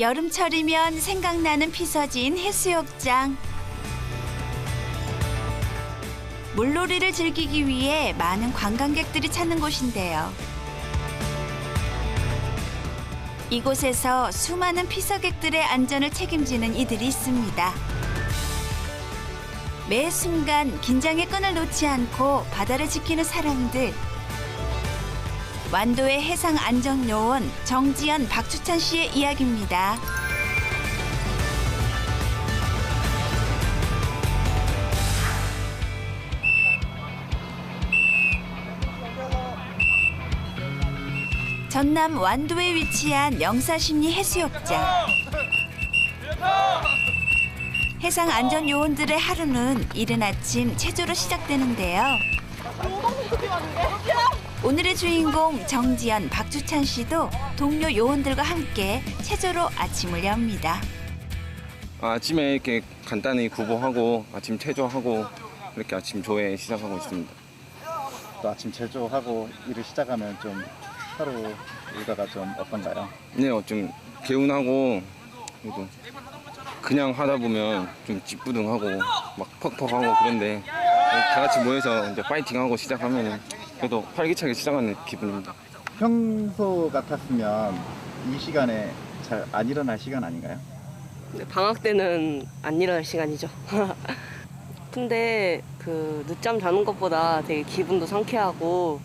여름철이면 생각나는 피서진 해수욕장. 물놀이를 즐기기 위해 많은 관광객들이 찾는 곳인데요. 이곳에서 수많은 피서객들의 안전을 책임지는 이들이 있습니다. 매 순간 긴장의 끈을 놓지 않고 바다를 지키는 사람들. 완도의 해상 안전 요원 정지연 박주찬 씨의 이야기입니다. 전남 완도에 위치한 영사심리 해수욕장. 해상 안전 요원들의 하루는 이른 아침 체조로 시작되는데요. 오늘의 주인공 정지연, 박주찬 씨도 동료 요원들과 함께 체조로 아침을 엽니다. 아침에 이렇게 간단히 구보하고 아침 체조하고 이렇게 아침 조회 시작하고 있습니다. 또 아침 제조하고 일을 시작하면 좀 하루 일과가 좀 어떤가요? 네, 어, 좀 개운하고 그래도 그냥 하다 보면 좀 찌뿌둥하고 막 퍽퍽하고 그런데 다 같이 모여서 이제 파이팅하고 시작하면 그래도 활기차게 시작하는 기분입니다. 평소 같았으면 이 시간에 잘 안 일어날 시간 아닌가요? 네, 방학 때는 안 일어날 시간이죠. 근데 그 늦잠 자는 것보다 되게 기분도 상쾌하고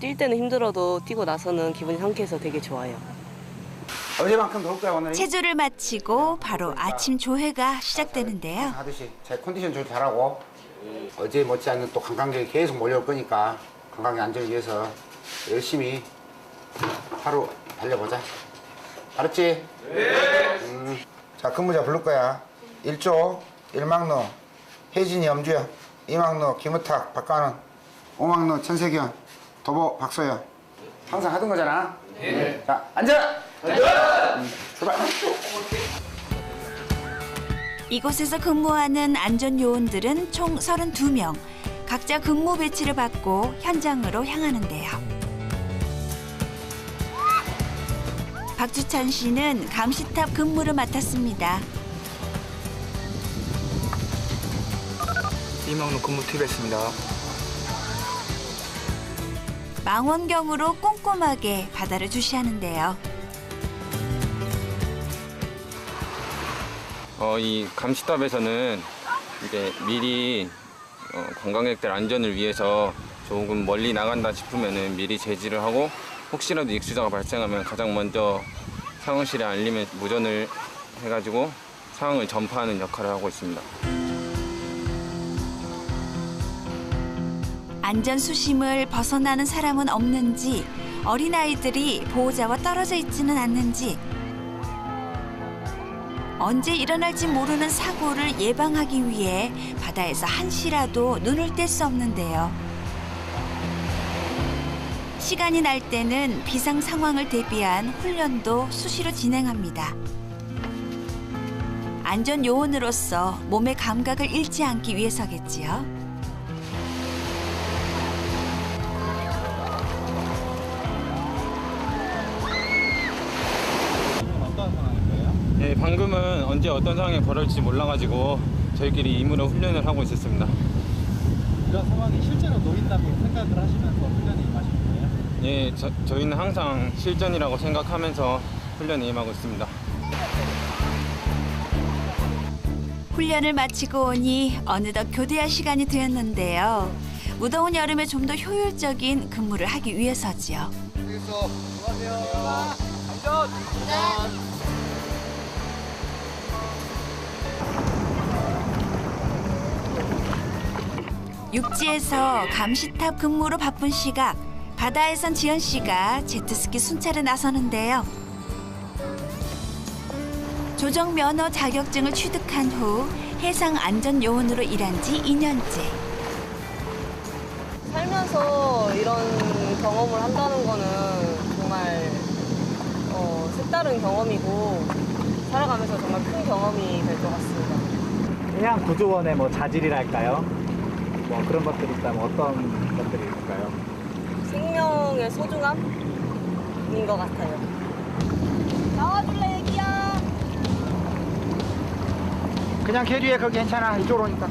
뛸 때는 힘들어도 뛰고 나서는 기분이 상쾌해서 되게 좋아요. 어제만큼 더울 거야 오늘. 체조를 마치고 바로 아침 조회가 시작되는데요. 하듯이 제 컨디션 조절 잘하고 어제 못지않은 또 관광객이 계속 몰려올 거니까 관광객 안전을 위해서 열심히 하루 달려보자. 알았지? 네. 음. 자 근무자 부를 거야. 1조, 1막로, 혜진이 염주야, 2막로, 김우탁, 박가는, 5막로, 천세경, 도보, 박소연. 항상 하던 거잖아. 네. 자 앉아. 음, 출발. 이곳에서 근무하는 안전 요원들은 총 32명. 각자 근무 배치를 받고 현장으로 향하는데요. 박주찬 씨는 감시탑 근무를 맡았습니다. 이막로 근무 투입했습니다. 망원경으로 꼼꼼하게 바다를 주시하는데요. 어, 이 감시탑에서는 이제 미리 어, 관광객들 안전을 위해서 조금 멀리 나간다 싶으면은 미리 제지를 하고 혹시라도 익수자가 발생하면 가장 먼저 상황실에 알림에 무전을 해가지고 상황을 전파하는 역할을 하고 있습니다. 안전 수심을 벗어나는 사람은 없는지 어린아이들이 보호자와 떨어져 있지는 않는지 언제 일어날지 모르는 사고를 예방하기 위해 바다에서 한시라도 눈을 뗄 수 없는데요. 시간이 날 때는 비상 상황을 대비한 훈련도 수시로 진행합니다. 안전 요원으로서 몸의 감각을 잃지 않기 위해서겠지요. 언제 어떤 상황이 벌어질지 몰라가지고 저희끼리 임무로 훈련을 하고 있었습니다. 이런 상황이 실제로 놓인다고 생각을 하시면서 훈련에 임하시는 거예요? 예, 저, 저희는 항상 실전이라고 생각하면서 훈련에 임하고 있습니다. 훈련을 마치고 오니 어느덧 교대할 시간이 되었는데요. 무더운 여름에 좀 더 효율적인 근무를 하기 위해서지요. 육지에서 감시탑 근무로 바쁜 시각, 바다에선 지연 씨가 제트스키 순찰에 나서는데요. 조정 면허 자격증을 취득한 후 해상 안전 요원으로 일한 지 2년째. 살면서 이런 경험을 한다는 거는 정말 어, 색다른 경험이고 살아가면서 정말 큰 경험이 될 것 같습니다. 해양 구조원의 뭐 자질이랄까요? 뭐 그런 것들이 있다면 어떤 것들이 있을까요? 생명의 소중함인 것 같아요. 나와줄래, 애기야? 그냥 계류해 거기 괜찮아 이쪽으로 오니까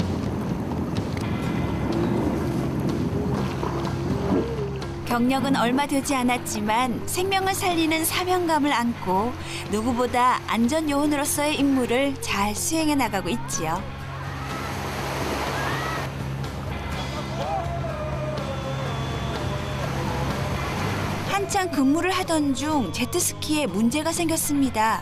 경력은 얼마 되지 않았지만 생명을 살리는 사명감을 안고 누구보다 안전 요원으로서의 임무를 잘 수행해 나가고 있지요. 한창 근무를 하던 중 제트스키에 문제가 생겼습니다.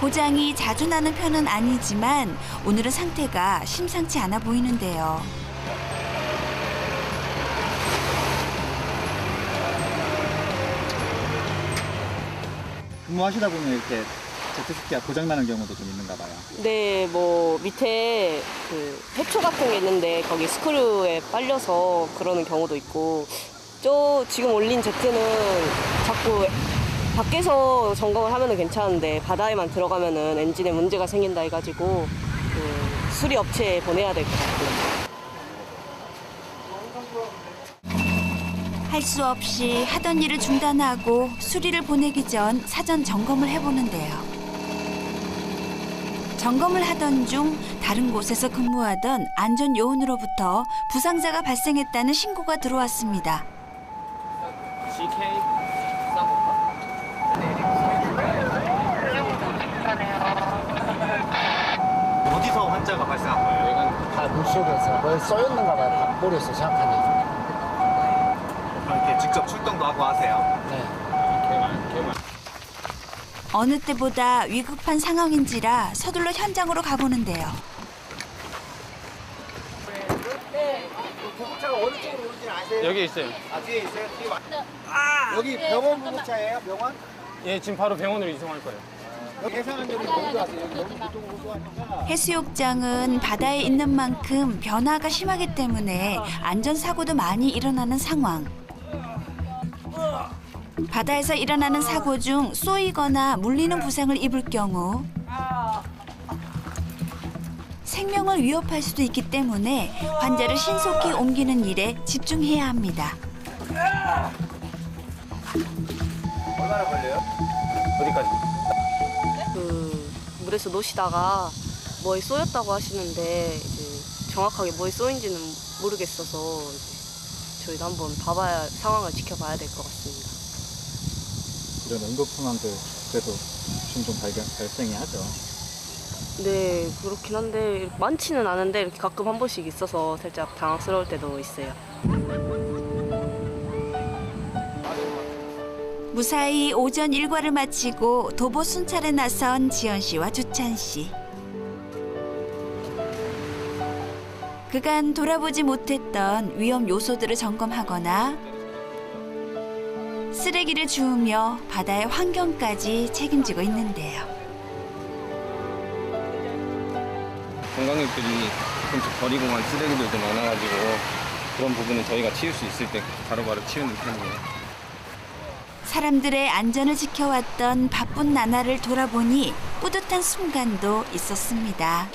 고장이 자주 나는 편은 아니지만 오늘은 상태가 심상치 않아 보이는데요. 근무하시다 보면 이렇게 제트스키가 고장나는 경우도 좀 있는가 봐요. 네, 뭐 밑에 그 해초 같은 게 있는데 거기 스크류에 빨려서 그러는 경우도 있고 저 지금 올린 제트는 자꾸 밖에서 점검을 하면은 괜찮은데 바다에만 들어가면은 엔진에 문제가 생긴다 해가지고 그 수리 업체에 보내야 될 것 같아요. 할 수 없이 하던 일을 중단하고 수리를 보내기 전 사전 점검을 해보는데요. 점검을 하던 중 다른 곳에서 근무하던 안전 요원으로부터 부상자가 발생했다는 신고가 들어왔습니다. 어디서 환자가 발생한 거예요? 다 물속에서 뭘 쏘였는가 봐요 다 모르겠어요 정확하게 이렇게 직접 출동도 하고 하세요. 네. 어느 때보다 위급한 상황인지라 서둘러 현장으로 가보는데요. 구급차가 어느 쪽으로 오는지 아세요? 여기 있어요. 아 뒤에 있어요? 뒤에 왔... 여기 병원 구급차예요? 병원? 예, 지금 바로 병원으로 이송할 거예요. 여기 여기 너무 오수하니까 해수욕장은 바다에 있는 만큼 변화가 심하기 때문에 안전사고도 많이 일어나는 상황. 바다에서 일어나는 사고 중 쏘이거나 물리는 부상을 입을 경우 생명을 위협할 수도 있기 때문에 환자를 신속히 옮기는 일에 집중해야 합니다. 얼마나 걸려요? 어디까지? 그 물에서 노시다가 뭐에 쏘였다고 하시는데 이제 정확하게 뭐에 쏘인지는 모르겠어서 이제 저희도 한번 봐봐야 상황을 지켜봐야 될 것 같습니다. 이런 응급 상황들 그래도 종종 발견, 발생이 하죠. 네, 그렇긴 한데 많지는 않은데 이렇게 가끔 한 번씩 있어서 살짝 당황스러울 때도 있어요. 무사히 오전 일과를 마치고 도보 순찰에 나선 지연 씨와 주찬 씨. 그간 돌아보지 못했던 위험 요소들을 점검하거나 쓰레기를 주우며 바다의 환경까지 책임지고 있는데요. 관광객들이 가끔씩 버리고 간 쓰레기들도 많아가지고 그런 부분은 저희가 치울 수 있을 때 바로바로 치우는 편이에요. 사람들의 안전을 지켜왔던 바쁜 나날을 돌아보니 뿌듯한 순간도 있었습니다.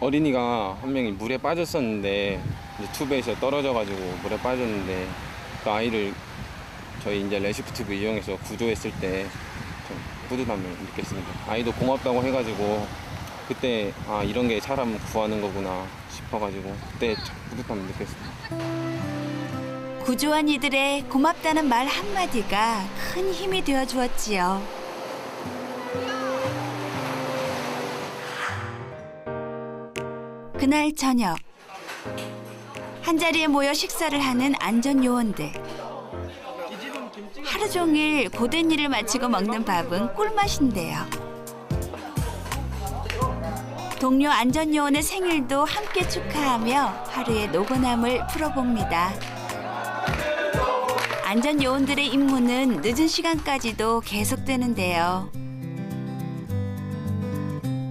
어린이가 한 명이 물에 빠졌었는데 이제 투베에서 떨어져가지고 물에 빠졌는데 그 아이를 저희 이제 레시프티브 이용해서 구조했을 때 좀 뿌듯함을 느꼈습니다. 아이도 고맙다고 해가지고 그때 아 이런 게 사람 구하는 거구나 싶어가지고 그때 참 뿌듯함을 느꼈습니다. 구조한 이들의 고맙다는 말 한마디가 큰 힘이 되어 주었지요. 그날 저녁 한자리에 모여 식사를 하는 안전 요원들. 하루 종일 고된 일을 마치고 먹는 밥은 꿀맛인데요. 동료 안전 요원의 생일도 함께 축하하며 하루의 노곤함을 풀어봅니다. 안전 요원들의 임무는 늦은 시간까지도 계속되는데요.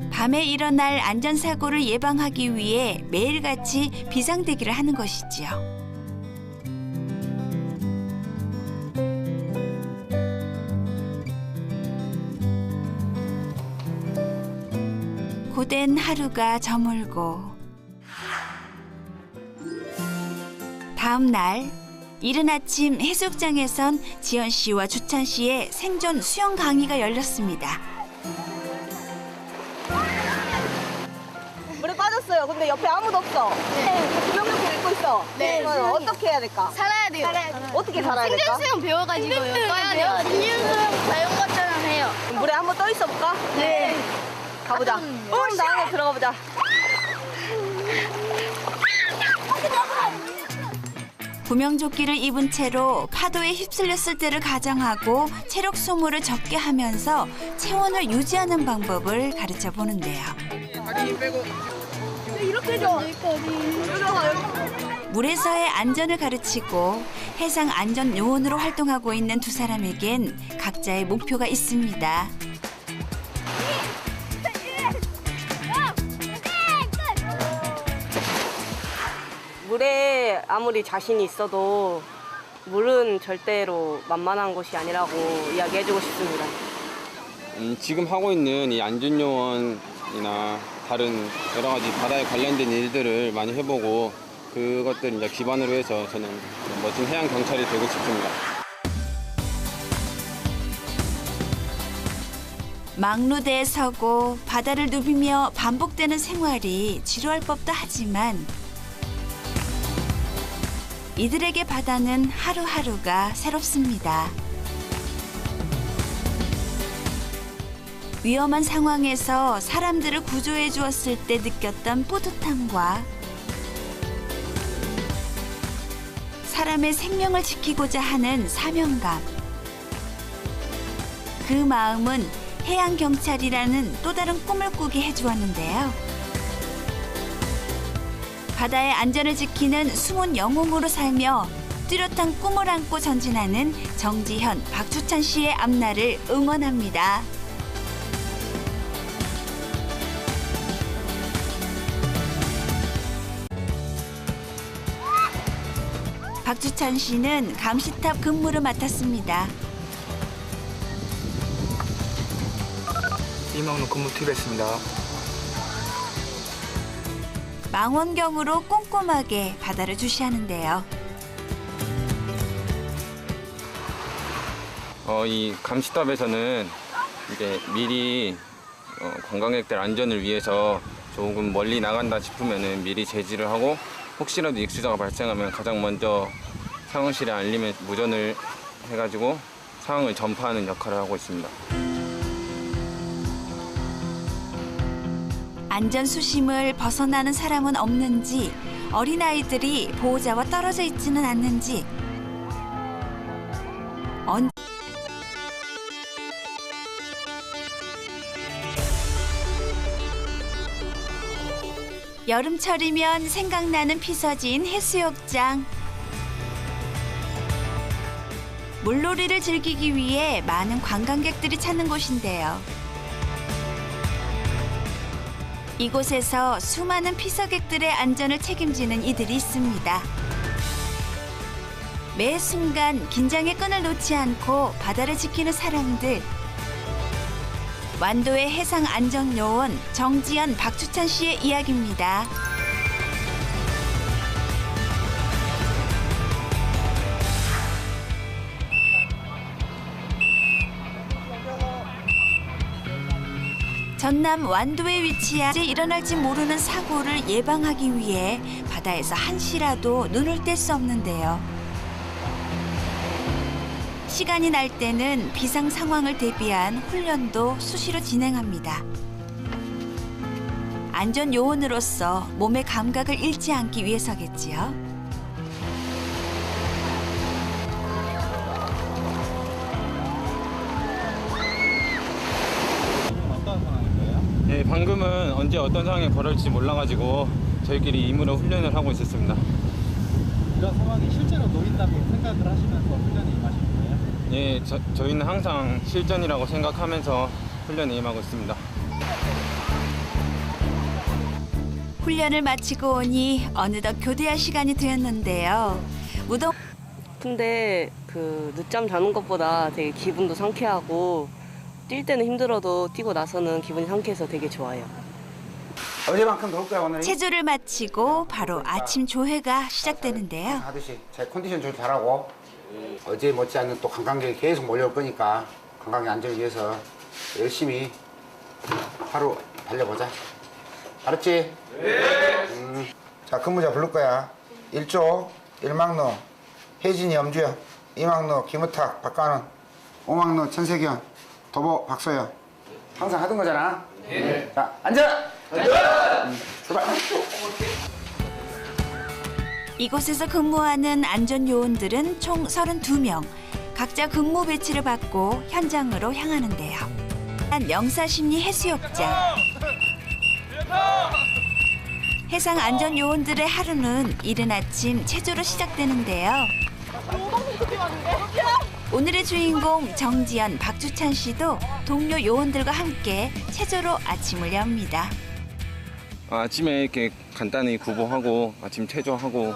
밤에 일어날 안전사고를 예방하기 위해 매일같이 비상대기를 하는 것이지요. 고된 하루가 저물고 다음 날 이른 아침 해수욕장에선 지연 씨와 주찬 씨의 생존 수영 강의가 열렸습니다. 물에 빠졌어요. 근데 옆에 아무도 없어. 네. 구명조끼 입고 있어. 네. 그러면 어떻게 해야 될까? 살아야 돼요. 어떻게 살아야 될까? 생존 수영 배워가지고요. 떠야 돼요. 생존 수영 배운 것처럼 해요. 물에 한번 떠 있어 볼까? 네. 가보자. 그럼 나 안에 들어가 보자. 구명조끼를 입은 채로 파도에 휩쓸렸을 때를 가정하고 체력 소모를 적게 하면서 체온을 유지하는 방법을 가르쳐 보는데요. 물에서의 안전을 가르치고 해상 안전 요원으로 활동하고 있는 두 사람에겐 각자의 목표가 있습니다. 물에 아무리 자신이 있어도 물은 절대로 만만한 곳이 아니라고 이야기해주고 싶습니다. 음, 지금 하고 있는 이 안전요원이나 다른 여러 가지 바다에 관련된 일들을 많이 해보고 그것들 이제 기반으로 해서 저는 멋진 해양 경찰이 되고 싶습니다. 막루대에 서고 바다를 누비며 반복되는 생활이 지루할 법도 하지만 이들에게 바다는 하루하루가 새롭습니다. 위험한 상황에서 사람들을 구조해 주었을 때 느꼈던 뿌듯함과 사람의 생명을 지키고자 하는 사명감. 그 마음은 해양 경찰이라는 또 다른 꿈을 꾸게 해주었는데요. 바다의 안전을 지키는 숨은 영웅으로 살며 뚜렷한 꿈을 안고 전진하는 정지현, 박주찬 씨의 앞날을 응원합니다. 박주찬 씨는 감시탑 근무를 맡았습니다. 이막로 근무 투입했습니다. 망원경으로 꼼꼼하게 바다를 주시하는데요. 어, 이 감시탑에서는 이제 미리 어, 관광객들 안전을 위해서 조금 멀리 나간다 싶으면은 미리 제지를 하고 혹시라도 익수자가 발생하면 가장 먼저 상황실에 알림에 무전을 해가지고 상황을 전파하는 역할을 하고 있습니다. 안전 수심을 벗어나는 사람은 없는지 어린아이들이 보호자와 떨어져 있지는 않는지 언 여름철이면 생각나는 피서진 해수욕장 물놀이를 즐기기 위해 많은 관광객들이 찾는 곳인데요. 이곳에서 수많은 피서객들의 안전을 책임지는 이들이 있습니다. 매 순간 긴장의 끈을 놓지 않고 바다를 지키는 사람들. 완도의 해상 안전 요원 정지연 박주찬 씨의 이야기입니다. 전남 완도에 위치한 일어날지 모르는 사고를 예방하기 위해 바다에서 한시라도 눈을 뗄 수 없는데요. 시간이 날 때는 비상 상황을 대비한 훈련도 수시로 진행합니다. 안전 요원으로서 몸의 감각을 잃지 않기 위해서겠지요. 네, 방금은 언제 어떤 상황이 벌어질지 몰라가지고 저희끼리 임무로 훈련을 하고 있었습니다. 이런 상황이 실제로 놓인다고 생각을 하시면서 훈련에 임하시는 거예요? 예, 저, 저희는 항상 실전이라고 생각하면서 훈련에 임하고 있습니다. 훈련을 마치고 오니 어느덧 교대할 시간이 되었는데요. 무더 근데 그 늦잠 자는 것보다 되게 기분도 상쾌하고 뛸 때는 힘들어도 뛰고 나서는 기분이 상쾌해서 되게 좋아요. 어제만큼 더울 거야 오늘. 체조를 마치고 바로 아침 조회가 시작되는데요. 하듯이 제 컨디션 조절 잘하고 어제 못지않은 또 관광객이 계속 몰려올 거니까 관광객 안전을 위해서 열심히 하루 달려보자. 알았지? 네. 음, 자, 근무자 부를 거야. 1조, 1막로, 혜진이 염주연, 2막로, 김우탁, 박관원, 5막로, 천세경, 도보, 박소연. 항상 하던 거잖아. 네. 자, 앉아! 음, 출발. 이곳에서 근무하는 안전요원들은 총 32명. 각자 근무 배치를 받고 현장으로 향하는데요. 한 명사심리 해수욕장. 해상 안전 요원들의 하루는 이른 아침 체조로 시작되는데요. 오늘의 주인공 정지연, 박주찬 씨도 동료 요원들과 함께 체조로 아침을 엽니다. 아, 아침에 이렇게 간단히 구보하고 아침 체조하고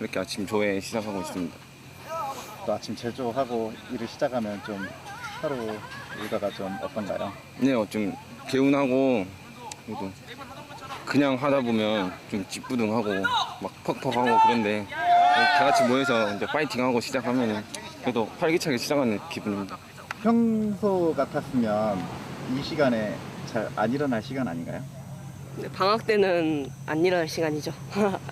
이렇게 아침 조회 시작하고 있습니다. 또 아침 제조하고 일을 시작하면 좀 하루 일과가 좀 어떤가요? 네, 어, 좀 개운하고 그래도 그냥 하다 보면 좀 찌뿌둥하고 막 퍽퍽하고 그런데 다 같이 모여서 이제 파이팅하고 시작하면 그래도 활기차게 시작하는 기분입니다. 평소 같았으면 이 시간에 잘 안 일어날 시간 아닌가요? 방학 때는 안 일어날 시간이죠.